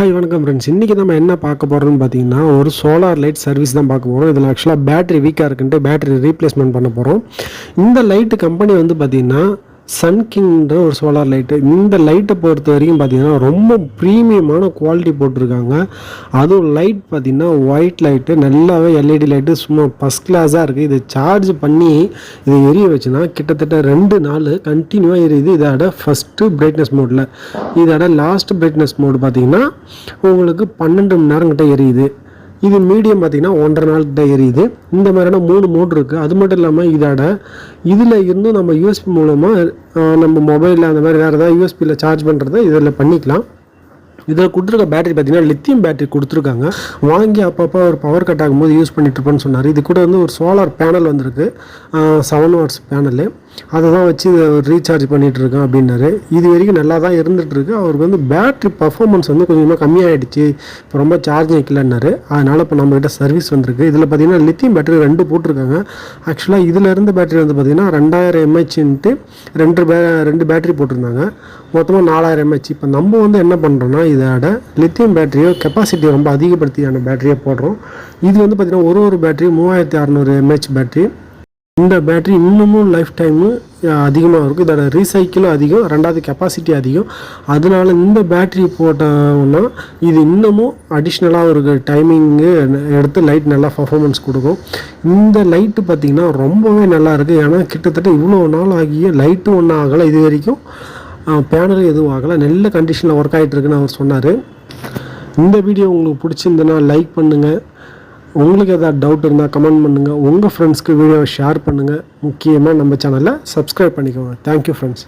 Hi வணக்கம் friends இன்றைக்கி நம்ம என்ன பார்க்க போகிறோம்னு பார்த்தீங்கன்னா ஒரு சோலார் லைட் சர்வீஸ் தான் பார்க்க போகிறோம் இதில் ஆக்சுவலாக பேட்டரி வீக்காக இருக்குன்ட்டு பேட்டரி ரீப்ளேஸ்மெண்ட் பண்ண போகிறோம் இந்த லைட்டு கம்பெனி வந்து பார்த்திங்கன்னா சன் கிங்ன்ற ஒரு சோலார் லைட்டு இந்த லைட்டை பொறுத்த வரைக்கும் பார்த்தீங்கன்னா ரொம்ப ப்ரீமியமான குவாலிட்டி போட்டிருக்காங்க. அதுவும் லைட் பார்த்திங்கன்னா ஒயிட் லைட்டு நல்லாவே எல்இடி லைட்டு சும்மா ஃபஸ்ட் கிளாஸாக இருக்குது இது சார்ஜ் பண்ணி இதை எரிய வச்சுன்னா கிட்டத்தட்ட ரெண்டு நாள் கண்டினியூவாக எரியுது. இதோட ஃபஸ்ட்டு பிரைட்னஸ் மோடில் இதோட லாஸ்ட் பிரைட்னஸ் மோடு பார்த்திங்கன்னா உங்களுக்கு பன்னெண்டு மணி நேரம் கிட்ட எரியுது. இது மீடியம் பார்த்தீங்கன்னா ஒன்றரை நாள் கிட்ட எரியுது. இந்த மாதிரியான மூணு மோட் இருக்குது அது மட்டும் இல்லாமல் இதோட இதில் இருந்தும் நம்ம யூஎஸ்பி மூலமாக நம்ம மொபைலில் அந்த மாதிரி வேறு ஏதாவது யூஎஸ்பியில் சார்ஜ் பண்ணுறத இதில் பண்ணிக்கலாம். இதில் கொடுத்துருக்க பேட்டரி பார்த்தீங்கன்னா லித்தியம் பேட்டரி கொடுத்துருக்காங்க. வாங்கி அப்பப்போ ஒரு பவர் கட் ஆகும்போது யூஸ் பண்ணிட்டுருப்பேன்னு சொன்னார். இது கூட வந்து ஒரு சோலார் பேனல் வந்திருக்கு. செவன் வாட்ஸ் பேனலு அதை தான் வச்சு ரீசார்ஜ் பண்ணிகிட்ருக்கேன் அப்படின்னாரு. இது வரைக்கும் நல்லா தான் இருந்துகிட்ருக்கு அவருக்கு வந்து பேட்டரி பர்ஃபார்மன்ஸ் வந்து கொஞ்சமாக கம்மியாகிடுச்சு இப்போ ரொம்ப சார்ஜ் நிற்கலன்னாரு அதனால் இப்போ நம்மகிட்ட சர்வீஸ் வந்திருக்கு. இதில் பார்த்தீங்கன்னா லித்தியம் பேட்டரி ரெண்டு போட்டிருக்காங்க. ஆக்சுவலாக இதில் இருந்த பேட்டரி வந்து பார்த்தீங்கன்னா ரெண்டாயிரம் எம்ஹெச்ன்ட்டு ரெண்டு பே ரெண்டு பேட்டரி போட்டிருந்தாங்க. மொத்தமாக நாலாயிரம் எம்ஹெச் இப்போ நம்ம வந்து என்ன பண்ணுறோன்னா இதோட லித்தியம் பேட்டரியோ கெப்பாசிட்டி ரொம்ப அதிகப்படுத்தியான பேட்டரியை போடுறோம். இது வந்து பார்த்திங்கன்னா ஒரு ஒரு பேட்டரி மூவாயிரத்தி அறநூறு எம்ஹெச் பேட்டரி இந்த பேட்டரி இன்னமும் லைஃப் டைமு அதிகமாக இருக்கும். இதோட ரீசைக்கிளும் அதிகம் ரெண்டாவது கெப்பாசிட்டி அதிகம். அதனால இந்த பேட்டரி போட்டோம்னா இது இன்னமும் அடிஷ்னலாக ஒரு டைமிங்கு எடுத்து லைட் நல்லா பர்ஃபாமன்ஸ் கொடுக்கும். இந்த லைட்டு பார்த்திங்கன்னா ரொம்பவே நல்லா இருக்குது ஏன்னா கிட்டத்தட்ட இவ்வளோ நாள் ஆகிய லைட்டும் ஒன்றும் ஆகலை. இது வரைக்கும் பேனல் எதுவும் ஆகலை. நல்ல கண்டிஷனில் ஒர்க் ஆகிட்டு இருக்குன்னு அவர் சொன்னார். இந்த வீடியோ உங்களுக்கு பிடிச்சிருந்ததுன்னா லைக் பண்ணுங்கள் உங்களுக்கு எதாவது டவுட் இருந்தால் கமெண்ட் பண்ணுங்கள் உங்கள் ஃப்ரெண்ட்ஸ்க்கு வீடியோவை ஷேர் பண்ணுங்கள் முக்கியமாக நம்ம சேனலை சப்ஸ்கிரைப் பண்ணிக்கோங்க. Thank you friends